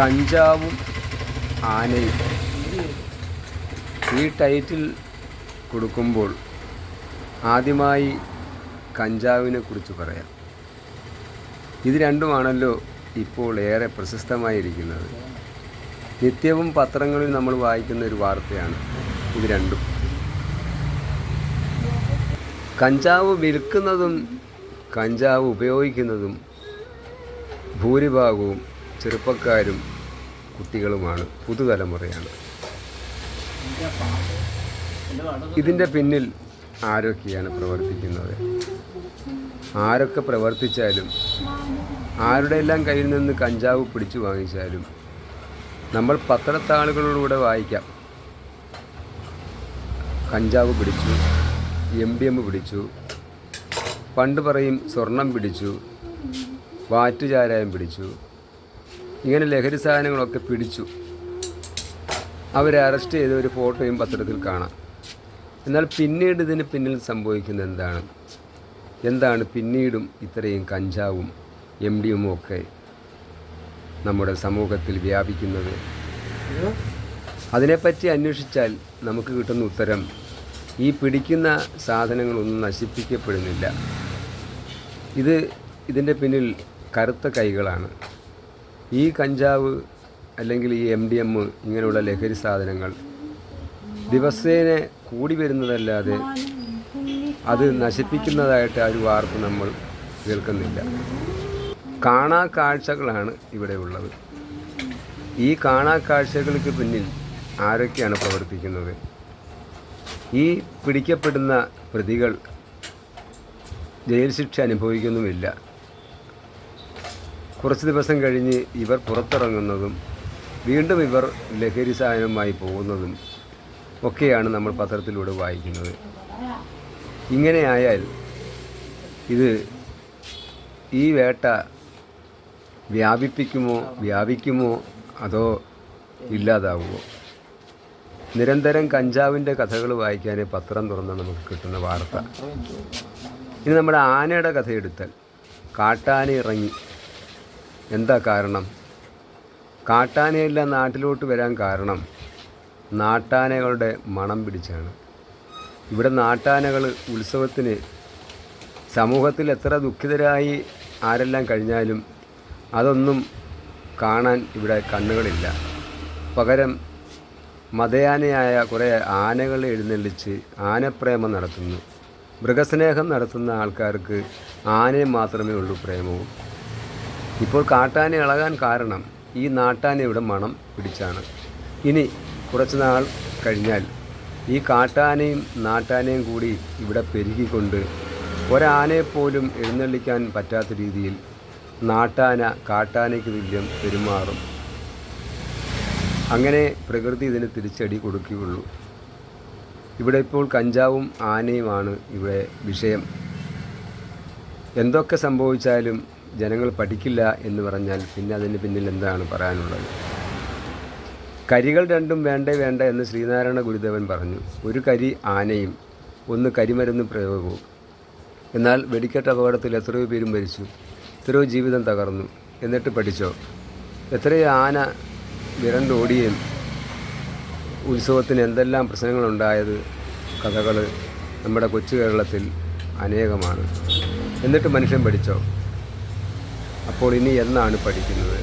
കഞ്ചാവും ആനയും. ഈ ടൈറ്റിൽ കൊടുക്കുമ്പോൾ ആദ്യമായി കഞ്ചാവിനെ കുറിച്ച് പറയാം. ഇത് രണ്ടുമാണല്ലോ ഇപ്പോൾ ഏറെ പ്രശസ്തമായിരിക്കുന്നത്. നിത്യവും പത്രങ്ങളിൽ നമ്മൾ വായിക്കുന്ന ഒരു വാർത്തയാണ് ഇത് രണ്ടും. കഞ്ചാവ് വിൽക്കുന്നതും കഞ്ചാവ് ഉപയോഗിക്കുന്നതും ഭൂരിഭാഗവും ചെറുപ്പക്കാരും കുട്ടികളുമാണ് പുതുതലമുറയാണ്. ഇതിന്റെ പിന്നിൽ ആരൊക്കെയാണ് പ്രവർത്തിക്കുന്നത്? ആരൊക്കെ പ്രവർത്തിച്ചാലും ആരുടെയെല്ലാം കയ്യിൽ നിന്ന് കഞ്ചാവ് പിടിച്ചു വാങ്ങിച്ചാലും നമ്മൾ പത്രത്താളുകളിലൂടെ വായിക്കാം. കഞ്ചാവ് പിടിച്ചു എം ഡി എം പിടിച്ചു പണ്ട് പറയും സ്വർണം പിടിച്ചു വാറ്റുചാരായം പിടിച്ചു ഇങ്ങനെ ലഹരി സാധനങ്ങളൊക്കെ പിടിച്ചു. അവരെ അറസ്റ്റ് ചെയ്ത ഒരു ഫോട്ടോയും പത്രത്തിൽ കാണാം. എന്നാൽ പിന്നീട് ഇതിന് പിന്നിൽ സംഭവിക്കുന്നത് എന്താണ്? എന്താണ് പിന്നീടും ഇത്രയും കഞ്ചാവും എം ഡിയും ഒക്കെ നമ്മുടെ സമൂഹത്തിൽ വ്യാപിക്കുന്നത്? അതിനെപ്പറ്റി അന്വേഷിച്ചാൽ നമുക്ക് കിട്ടുന്ന ഉത്തരം ഈ പിടിക്കുന്ന സാധനങ്ങളൊന്നും നശിപ്പിക്കപ്പെടുന്നില്ല. ഇത് ഇതിന്റെ പിന്നിൽ കറുത്ത കൈകളാണ്. ഈ കഞ്ചാവ് അല്ലെങ്കിൽ ഈ എം ഡി എം ഇങ്ങനെയുള്ള ലഹരി സാധനങ്ങൾ ദിവസേന കൂടി വരുന്നതല്ലാതെ അത് നശിപ്പിക്കുന്നതായിട്ട് ആ ഒരു വാർത്ത നമ്മൾ കേൾക്കുന്നില്ല. കാണാ കാഴ്ചകളാണ് ഇവിടെ ഉള്ളത്. ഈ കാണാ കാഴ്ചകൾക്ക് പിന്നിൽ ആരൊക്കെയാണ് പ്രവർത്തിക്കുന്നത്? ഈ പിടിക്കപ്പെടുന്ന പ്രതികൾ ജയിൽ ശിക്ഷ അനുഭവിക്കുന്നുമില്ല. കുറച്ച് ദിവസം കഴിഞ്ഞ് ഇവർ പുറത്തിറങ്ങുന്നതും വീണ്ടും ഇവർ ലഹരി സാധനവുമായി പോകുന്നതും ഒക്കെയാണ് നമ്മൾ പത്രത്തിലൂടെ വായിക്കുന്നത്. ഇങ്ങനെയായാൽ ഇത് ഈ വേട്ട വ്യാപിപ്പിക്കുമോ വ്യാപിക്കുമോ അതോ ഇല്ലാതാവുമോ? നിരന്തരം കഞ്ചാവിന്റെ കഥകൾ വായിക്കാനേ പത്രം തുറന്നാൽ നമുക്ക് കിട്ടുന്ന വാർത്ത. ഇനി നമ്മുടെ ആനയുടെ കഥയെടുത്താൽ കാട്ടാന ഇറങ്ങി എന്താ കാരണം? കാട്ടാനയെല്ലാം നാട്ടിലോട്ട് വരാൻ കാരണം നാട്ടാനകളുടെ മണം പിടിച്ചാണ്. ഇവിടെ നാട്ടാനകൾ ഉത്സവത്തിന് സമൂഹത്തിൽ എത്ര ദുഃഖിതരായി ആരെല്ലാം കഴിഞ്ഞാലും അതൊന്നും കാണാൻ ഇവിടെ കണ്ണുകളില്ല. പകരം മതയാനയായ കുറേ ആനകൾ എഴുന്നള്ളിച്ച് ആനപ്രേമം നടത്തുന്നു. മൃഗസ്നേഹം നടത്തുന്ന ആൾക്കാർക്ക് ആനയെ മാത്രമേ ഉള്ളൂ പ്രേമവും. ഇപ്പോൾ കാട്ടാന ഇളകാൻ കാരണം ഈ നാട്ടാനയുടെ മണം പിടിച്ചാണ്. ഇനി കുറച്ച് നാൾ കഴിഞ്ഞാൽ ഈ കാട്ടാനയും നാട്ടാനയും കൂടി ഇവിടെ പെരുകിക്കൊണ്ട് ഒരാനയെപ്പോലും എഴുന്നള്ളിക്കാൻ പറ്റാത്ത രീതിയിൽ നാട്ടാന കാട്ടാനയ്ക്ക് തുല്യം പെരുമാറും. അങ്ങനെ പ്രകൃതി ഇതിന് തിരിച്ചടി കൊടുക്കുകയുള്ളൂ. ഇവിടെ ഇപ്പോൾ കഞ്ചാവും ആനയുമാണ് ഇവിടെ വിഷയം. എന്തൊക്കെ സംഭവിച്ചാലും ജനങ്ങൾ പഠിക്കില്ല എന്ന് പറഞ്ഞാൽ പിന്നെ അതിന് പിന്നിൽ എന്താണ് പറയാനുള്ളത്? കരികൾ രണ്ടും വേണ്ടേ വേണ്ട എന്ന് ശ്രീനാരായണ ഗുരുദേവൻ പറഞ്ഞു. ഒരു കരി ആനയും ഒന്ന് കരിമരുന്ന് പ്രയോഗവും. എന്നാൽ വെടിക്കെട്ട് അപകടത്തിൽ എത്രയോ പേരും മരിച്ചു. എത്രയോ ജീവിതം തകർന്നു. എന്നിട്ട് പഠിച്ചോ? എത്രയോ ആന വിരണ്ടോടിയും ഉത്സവത്തിന് എന്തെല്ലാം പ്രശ്നങ്ങളുണ്ടായത്? കഥകൾ നമ്മുടെ കൊച്ചു കേരളത്തിൽ അനേകമാണ്. എന്നിട്ട് മനുഷ്യൻ പഠിച്ചോ? അപ്പോൾ ഇനി എന്നാണ് പഠിക്കുന്നത്